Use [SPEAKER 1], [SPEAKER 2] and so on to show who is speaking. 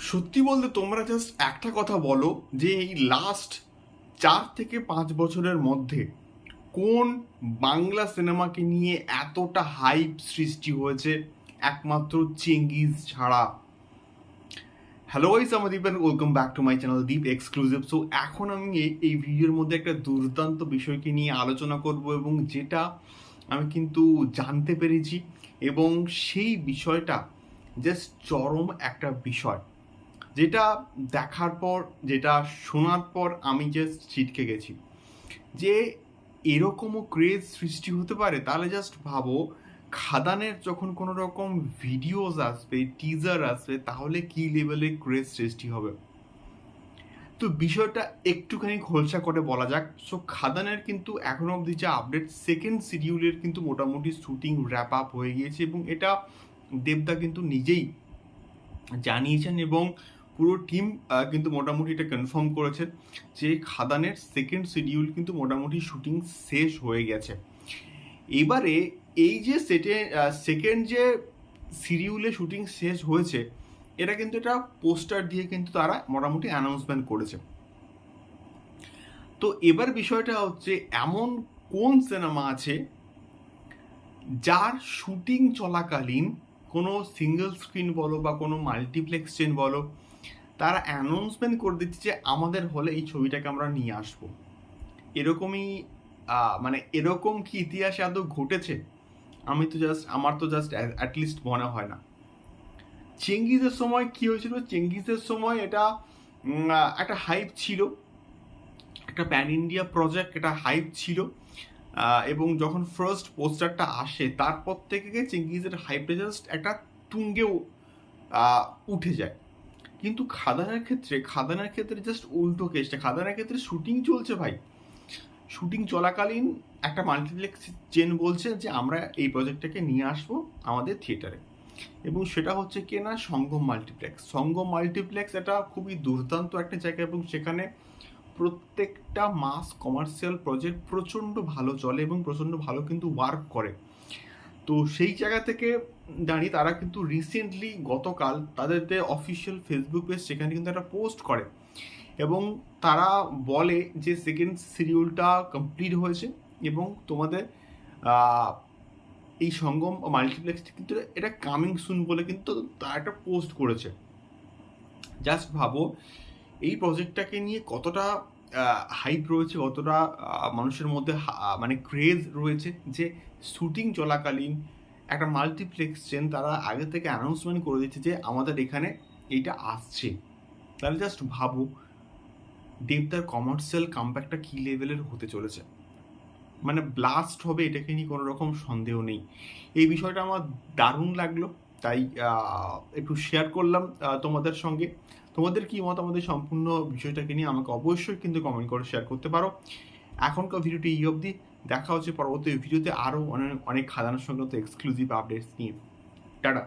[SPEAKER 1] সত্যি বলতে তোমরা জাস্ট একটা কথা বলো যে এই লাস্ট চার থেকে পাঁচ বছরের মধ্যে কোন বাংলা সিনেমাকে নিয়ে এতটা হাইপ সৃষ্টি হয়েছে একমাত্র চেঙ্গিজ ছাড়া? হ্যালো গাইস আমার Deep and welcome back to my channel Deep exclusive so এখন আমি এই ভিডিওর মধ্যে একটা দুর্দান্ত বিষয়কে নিয়ে আলোচনা করব এবং যেটা আমি কিন্তু জানতে পেরেছি এবং সেই বিষয়টা জাস্ট চরম একটা বিষয়। যেটা দেখার পর, যেটা শোনার পর আমি জাস্ট ছিটকে গেছি। যে এরকমও ক্রেজ সৃষ্টি হতে পারে, তাহলে জাস্ট ভাবো, খাদানের যখন কোনো রকম ভিডিওস আসবে টিজার আসবে, তাহলে কি লেভেলের ক্রেজ সৃষ্টি হবে? তো বিষয়টা একটুখানি খোলসা করে বলা যাক। সো খাদানের কিন্তু এখনও অবধি যে আপডেট সেকেন্ড শিডিউলের কিন্তু মোটামুটি শুটিং র্যাপ আপ হয়ে গিয়েছে এবং এটা দেবদা কিন্তু নিজেই জানিয়েছেন এবং পুরো টিম কিন্তু মোটামুটি এটা কনফার্ম করেছে যে খাদানের সেকেন্ড শিডিউল কিন্তু মোটামুটি শুটিং শেষ হয়ে গেছে। এবারে এই যে সেটে সেকেন্ড যে সিরিউলে শুটিং শেষ হয়েছে, এটা কিন্তু এটা পোস্টার দিয়ে কিন্তু তারা মোটামুটি অ্যানাউন্সমেন্ট করেছে। তো এবার বিষয়টা হচ্ছে, এমন কোন সিনেমা আছে যার শুটিং চলাকালীন কোনো সিঙ্গেল স্ক্রিন বলো বা কোনো মাল্টিপ্লেক্স চেন বলো তারা অ্যানাউন্সমেন্ট করে দিচ্ছে যে আমাদের হলে এই ছবিটাকে আমরা নিয়ে আসব। এরকমই মানে এরকম কি ইতিহাসে আদৌ ঘটেছে? আমি তো জাস্ট আমার তো জাস্ট অ্যাটলিস্ট মনে হয় না। চেঙ্গিজের সময় কি হয়েছিল? চেঙ্গিজের সময় এটা একটা হাইপ ছিল। একটা প্যান ইন্ডিয়া প্রজেক্ট এটা হাইপ ছিল। এবং যখন ফার্স্ট পোস্টারটা আসে, তারপর থেকে চেঙ্গিজের হাইপটা জাস্ট একটা তুঙ্গেও উঠে যায়। কিন্তু খাদানের ক্ষেত্রে খাদানের ক্ষেত্রে জাস্ট উল্টো কেসটা খাদানের ক্ষেত্রে শুটিং চলছে ভাই। শুটিং চলাকালীন একটা মাল্টিপ্লেক্স চেন বলছে যে, আমরা এই প্রজেক্টটাকে নিয়ে আসব আমাদের থিয়েটারে এবং সেটা হচ্ছে কি না, সঙ্গম মাল্টিপ্লেক্স সঙ্গম মাল্টিপ্লেক্স এটা খুবই দুর্দান্ত একটা জায়গা এবং সেখানে প্রত্যেকটা মাস কমার্শিয়াল প্রজেক্ট প্রচণ্ড ভালো চলে এবং প্রচণ্ড ভালো কিন্তু ওয়ার্ক করে। তো সেই জায়গা থেকে, দাঁড়িয়ে তারা কিন্তু রিসেন্টলি গতকাল তাদের যে অফিসিয়াল ফেসবুক পেজ সেখানে কিন্তু একটা পোস্ট করে এবং তারা বলে যে সেকেন্ড সিরিউলটা কমপ্লিট হয়েছে এবং তোমাদের এই সঙ্গম মাল্টিপ্লেক্স কিন্তু এটা কামিং সুন বলে কিন্তু তারা একটা পোস্ট করেছে। জাস্ট ভাবো, এই প্রজেক্টটাকে নিয়ে কতটা হাইপ রয়েছে অতটা মানুষের মধ্যে মানে ক্রেজ রয়েছে যে শুটিং চলাকালীন একটা মাল্টিপ্লেক্স চেন তারা আগে থেকে অ্যানাউন্সমেন্ট করে দিচ্ছে যে আমাদের এখানে এইটা আসছে। তাহলে জাস্ট ভাবো দেবদার কমার্শিয়াল কামব্যাকটা কী লেভেলের হতে চলেছে? মানে ব্লাস্ট হবে এটাকে নিয়ে কোনো রকম সন্দেহ নেই। এই বিষয়টা আমার দারুণ লাগল। তাই একটু শেয়ার করলাম তোমাদের সঙ্গে। তোমাদের কি মত আমাদের সম্পূর্ণ বিষয়টাকে নিয়ে আমাকে অবশ্যই কিন্তু কমেন্ট করে শেয়ার করতে পারো। এখনকার ভিডিওটি এই অবধি। দেখা হচ্ছে পরবর্তী ভিডিওতে আরও অনেক অনেক খাদানোর সংক্রান্ত এক্সক্লুসিভ আপডেটস নিয়ে। টাটা।